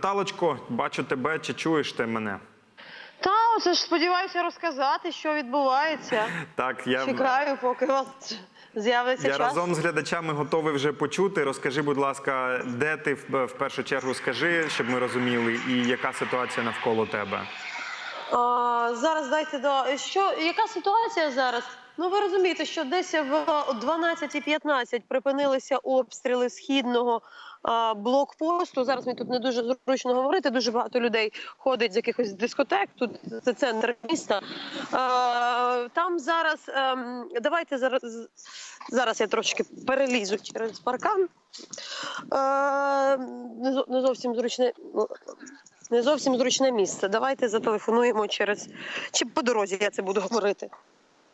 Наталочко, бачу тебе. Чи чуєш ти мене? Та оце ж сподіваюся розказати, що відбувається. Так, я, Чекаю, поки у вас з'явиться я разом з глядачами готовий вже почути. Розкажи, будь ласка, де ти в, першу чергу скажи, щоб ми розуміли, і яка ситуація навколо тебе? А, зараз дайте до що яка ситуація зараз? Ну ви розумієте, що десь в 12.15 припинилися обстріли східного блокпосту. Зараз мені тут не дуже зручно говорити. Дуже багато людей ходить з якихось дискотек. Тут це центр міста. Там зараз ем, давайте зараз зараз я трошки перелізу через паркан. Не зовсім зручне. Не зовсім зручне місце. Давайте зателефонуємо через чи по дорозі я це буду говорити.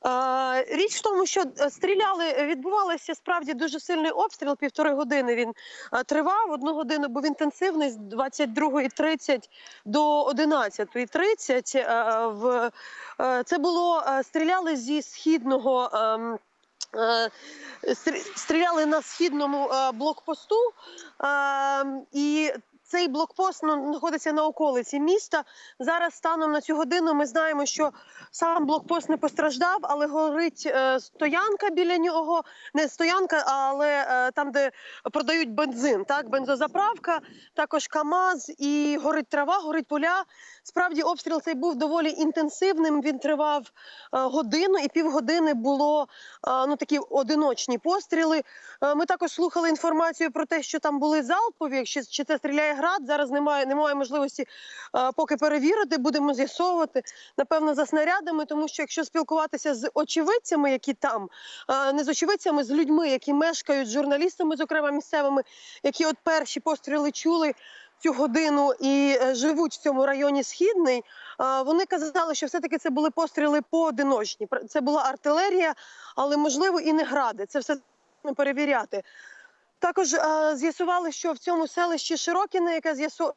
Е, річ в тому, що е, стріляли, відбувалося справді дуже сильний обстріл. Півтори години він е, тривав. Одну годину був інтенсивний з 22.30 до 11.30. Е, в е, це було е, стріляли зі східного. ем, е, стрі- Стріляли на східному е, блокпосту, е, і цей блокпост ну, знаходиться на околиці міста. Зараз станом на цю годину ми знаємо, що сам блокпост не постраждав, але горить е, стоянка біля нього. Не стоянка, але е, там, де продають бензин, так бензозаправка, також КАМАЗ і горить трава, горить поля. Справді обстріл цей був доволі інтенсивним. Він тривав е, годину, і півгодини було е, ну такі одиночні постріли. Е, Ми також слухали інформацію про те, що там були залпові. Чи, чи це стріляє град? Зараз немає, немає можливості е, поки перевірити. Будемо з'ясовувати напевно за снарядами, тому що якщо спілкуватися з очевидцями, які там е, не з очевидцями, з людьми, які мешкають, з журналістами, зокрема місцевими, які от перші постріли чули. Цю годину і е, живуть в цьому районі східний. Вони казали, що все-таки це були постріли поодиночні. Це була артилерія, але можливо і не гради. Це все перевіряти. Також е, з'ясували, що в цьому селищі Широкіне, яке з'ясу...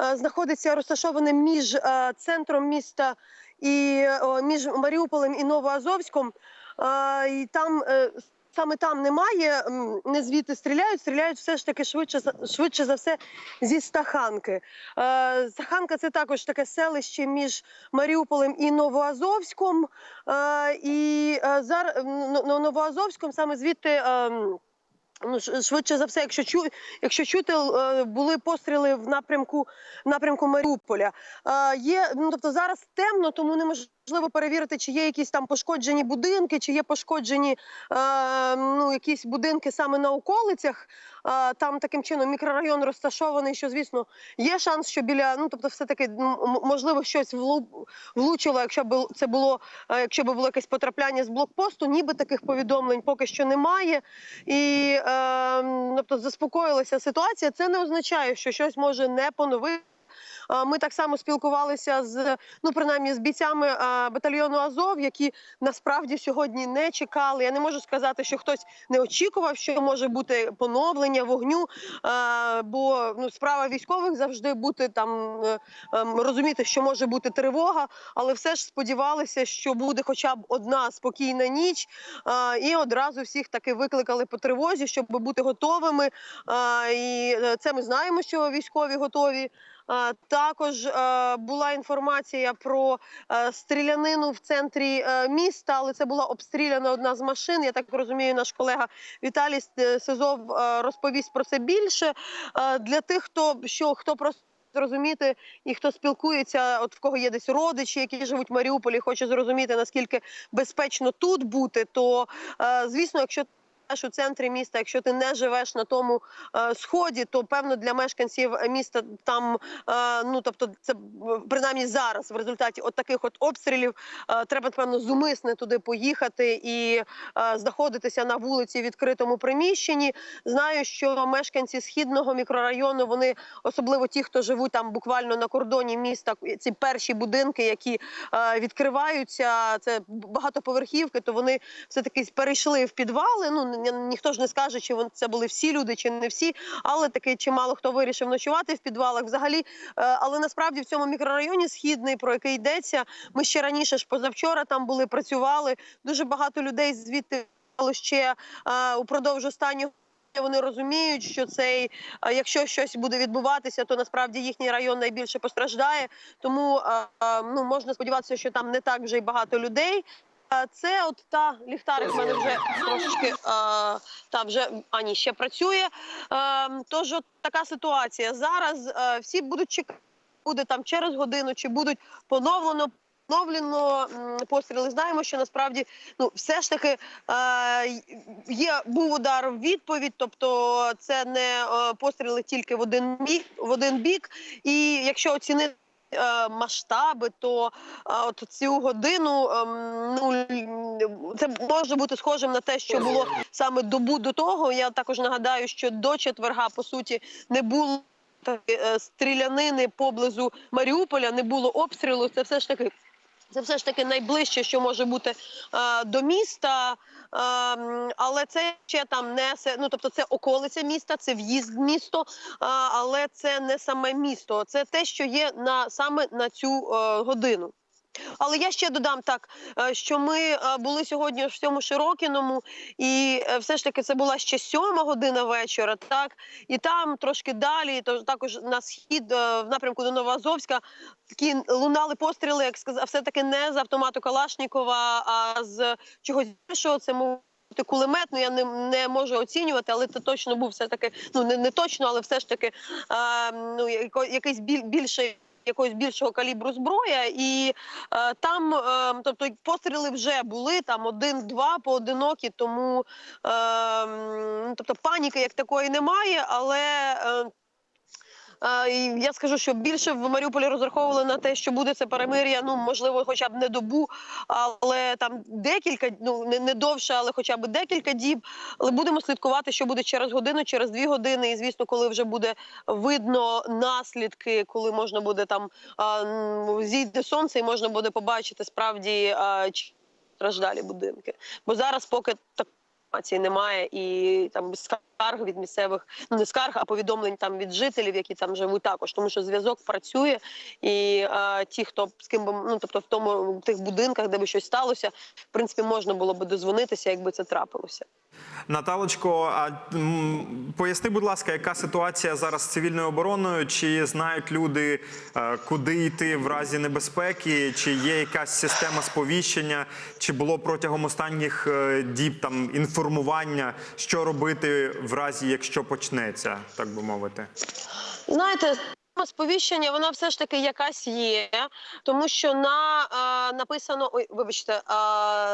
е, знаходиться розташоване між е, центром міста і о, між Маріуполем і Новоазовськом. Е, і там е, саме там немає, не звідти стріляють, стріляють все ж таки швидше швидше за все зі Стаханки. Е, Стаханка це також таке селище між Маріуполем і Новоазовськом. Е, і е, зараз на Новоазовськом саме звідти. Ну, ш- швидше за все, якщо чу, якщо чути, е, були постріли в напрямку напрямку Маріуполя. Є ну тобто зараз темно, тому неможливо перевірити, чи є якісь там пошкоджені будинки, чи є пошкоджені е, ну, якісь будинки саме на околицях. Е, Там таким чином мікрорайон розташований, що звісно є шанс, що біля ну тобто, все таки можливо щось влу- влучило, якщо б це було, е, якщо б було якесь потрапляння з блокпосту, ніби таких повідомлень поки що немає. І е, тобто заспокоїлася ситуація. Це не означає, що щось може не поновити. Ми так само спілкувалися з ну принаймні з бійцями батальйону Азов, які насправді сьогодні не чекали. Я не можу сказати, що хтось не очікував, що може бути поновлення вогню. Бо ну справа військових завжди бути там е, ем, розуміти, що може бути тривога, але все ж сподівалися, що буде хоча б одна спокійна ніч, і одразу всіх таки викликали по тривозі, щоб бути готовими. І е, це ми знаємо, що військові готові. Також е, була інформація про е, стрілянину в центрі е, міста, але це була обстріляна одна з машин. Я так розумію, наш колега Віталій Сизов розповість про це більше. Для тих, хто що хто просто зрозуміти і хто спілкується, от в кого є десь родичі, які живуть в Маріуполі, хоче зрозуміти наскільки безпечно тут бути, то звісно, якщо живеш у центрі міста, якщо ти не живеш на тому е, сході, то певно для мешканців міста там е, ну тобто, це е, принаймні зараз в результаті от таких от обстрілів е, треба напевно зумисне туди поїхати і е, знаходитися на вулиці в відкритому приміщенні. Знаю, що мешканці східного мікрорайону вони особливо ті, хто живуть там буквально на кордоні міста, ці перші будинки, які е, відкриваються, це багатоповерхівки, то вони все таки перейшли в підвали. Ну ніхто ж не скаже, чи це були всі люди, чи не всі, але таки чимало хто вирішив ночувати в підвалах. Взагалі, Е, але насправді в цьому мікрорайоні східний, про який йдеться, ми ще раніше ж позавчора там були, працювали. Дуже багато людей звідти ще е, упродовж останнього вони розуміють, що цей, якщо щось буде відбуватися, то насправді їхній район найбільше постраждає. Тому ну можна сподіватися, що там не так вже й багато людей. А Це от та ліхтарик мене вже трошечки а, та вже а ні, ще працює. А, тож от така ситуація. Зараз а, всі будуть чекати, буде там через годину, чи будуть поновлено. Поновлено постріли. Знаємо, що насправді ну все ж таки е, є був удар в відповідь, тобто це не е, постріли тільки в один бік, в один бік. І якщо оцінити е, масштаби, то е, от цю годину ем, ну це може бути схожим на те, що було саме добу до того. Я також нагадаю, що до четверга по суті не було е, стрілянини поблизу Маріуполя, не було обстрілу. Це все ж таки. Це все ж таки найближче, що може бути е, до міста, е, але це ще там не ну, тобто це околиця міста, це в'їзд в місто, е, але це не саме місто. Це те, що є на саме на цю е, годину. Але я ще додам так, е, що ми е, були сьогодні в цьому Широкіному, і е, все ж таки це була ще сьома година вечора, так і там трошки далі, то також на схід в напрямку до Новоазовська такі лунали постріли, як сказав, все таки не з автомату Калашнікова, а з чогось іншого. Це мов кулемет, ну я не, не можу оцінювати, але це точно був все таки, ну не, не точно, але все ж таки е, ну яко- якийсь біль, більший. Якогось більшого калібру зброя, і е, там, е, тобто постріли вже були там один-два поодинокі, тому е, тобто паніки як такої немає, але. Е, Я скажу, що більше в Маріуполі розраховували на те, що буде це перемир'я, ну можливо, хоча б не добу, але там декілька, ну не, довше, але хоча б декілька діб. Але будемо слідкувати, що буде через годину, через дві години. І звісно, коли вже буде видно наслідки, коли можна буде там зійде сонце, і можна буде побачити справді чи страждалі будинки. Бо зараз поки так. Інформації немає і там скарг від місцевих, ну не скарг, а повідомлень там від жителів, які там живуть також, тому що зв'язок працює, і е, ті, хто з ким би ну тобто в тому в тих будинках, де би щось сталося, в принципі, можна було би дозвонитися, якби це трапилося. Наталочко, а м, поясни, будь ласка, яка ситуація зараз з цивільною обороною? Чи знають люди, е, куди йти в разі небезпеки? Чи є якась система сповіщення? Чи було протягом останніх е, діб там інформування, що робити в разі, якщо почнеться, так би мовити? Знаєте, сповіщення вона все ж таки якась є, тому що на е, написано, ой, вибачте, е,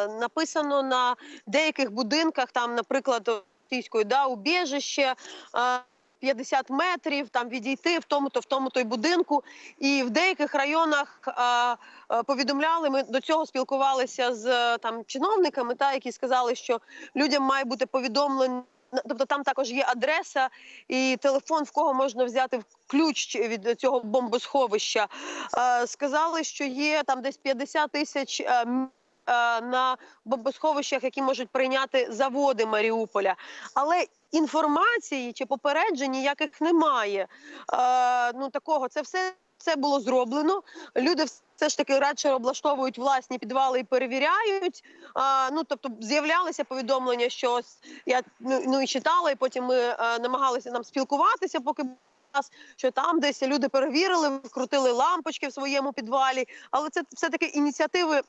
написано на деяких будинках, там, наприклад, російською, да, убіжище. Е, 50 метрів там відійти в тому, то в тому то й будинку, і в деяких районах е, е, повідомляли. Ми до цього спілкувалися з е, там чиновниками, та які сказали, що людям має бути повідомлено. Тобто там також є адреса і телефон, в кого можна взяти ключ від цього бомбосховища. Е, сказали, що є там десь 50 тисяч. е, е, На бомбосховищах, які можуть прийняти заводи Маріуполя, але інформації чи попереджень ніяких немає. Ну такого це все це було зроблено. Люди все ж таки радше облаштовують власні підвали і перевіряють. А, ну тобто з'являлися повідомлення, що ось я ну, ну і читала, і потім ми а, намагалися нам спілкуватися, поки нас, що там десь люди перевірили, вкрутили лампочки в своєму підвалі, але це все таки ініціативи.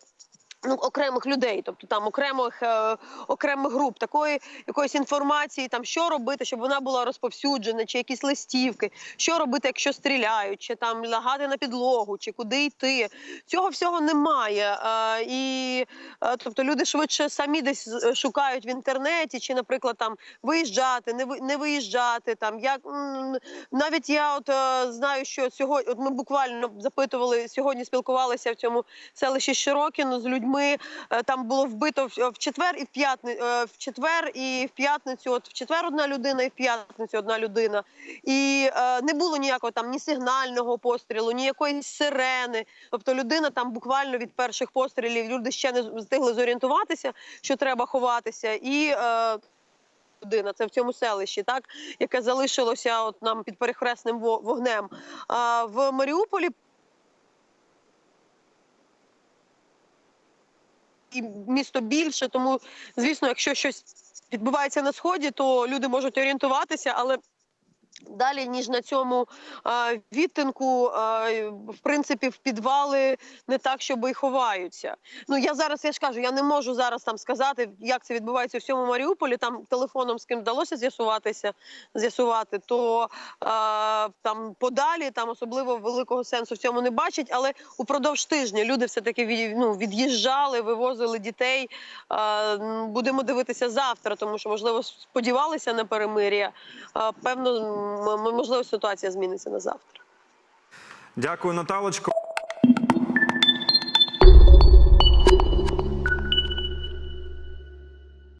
Ну, окремих людей, тобто там окремих е, окремих груп, такої якоїсь інформації, там що робити, щоб вона була розповсюджена, чи якісь листівки, що робити, якщо стріляють, чи там лягати на підлогу, чи куди йти. Цього всього немає. Е, і е, тобто люди швидше самі десь шукають в інтернеті, чи, наприклад, там виїжджати, не ви- не виїжджати. Там як навіть я от е, знаю, що сьогодні, от ми буквально запитували сьогодні, спілкувалися в цьому селищі Широкіно з людьми. Е, Там було вбито в, четвер і в п'ятницю, в четвер і в п'ятницю. От в четвер одна людина, і в п'ятницю одна людина. І е, не було ніякого там ні сигнального пострілу, ні якоїсь сирени. Тобто людина там буквально від перших пострілів люди ще не встигли зорієнтуватися, що треба ховатися, і е, людина це в цьому селищі, так яке залишилося от нам під перехресним вогнем. А в Маріуполі і місто більше, тому звісно, якщо щось відбувається на сході, то люди можуть орієнтуватися, але. Далі ніж на цьому відтинку, в принципі, в підвали не так, щоб і ховаються. Ну я зараз я ж кажу, я не можу зараз там сказати, як це відбувається у всьому Маріуполі. Там телефоном з ким вдалося з'ясуватися, з'ясувати, то там подалі там особливо великого сенсу в цьому не бачать. Але упродовж тижня люди все таки ну, від'їжджали, вивозили дітей. Будемо дивитися завтра, тому що можливо сподівалися на перемир'я. Певно, можливо, ситуація зміниться на завтра. Дякую, Наталочко.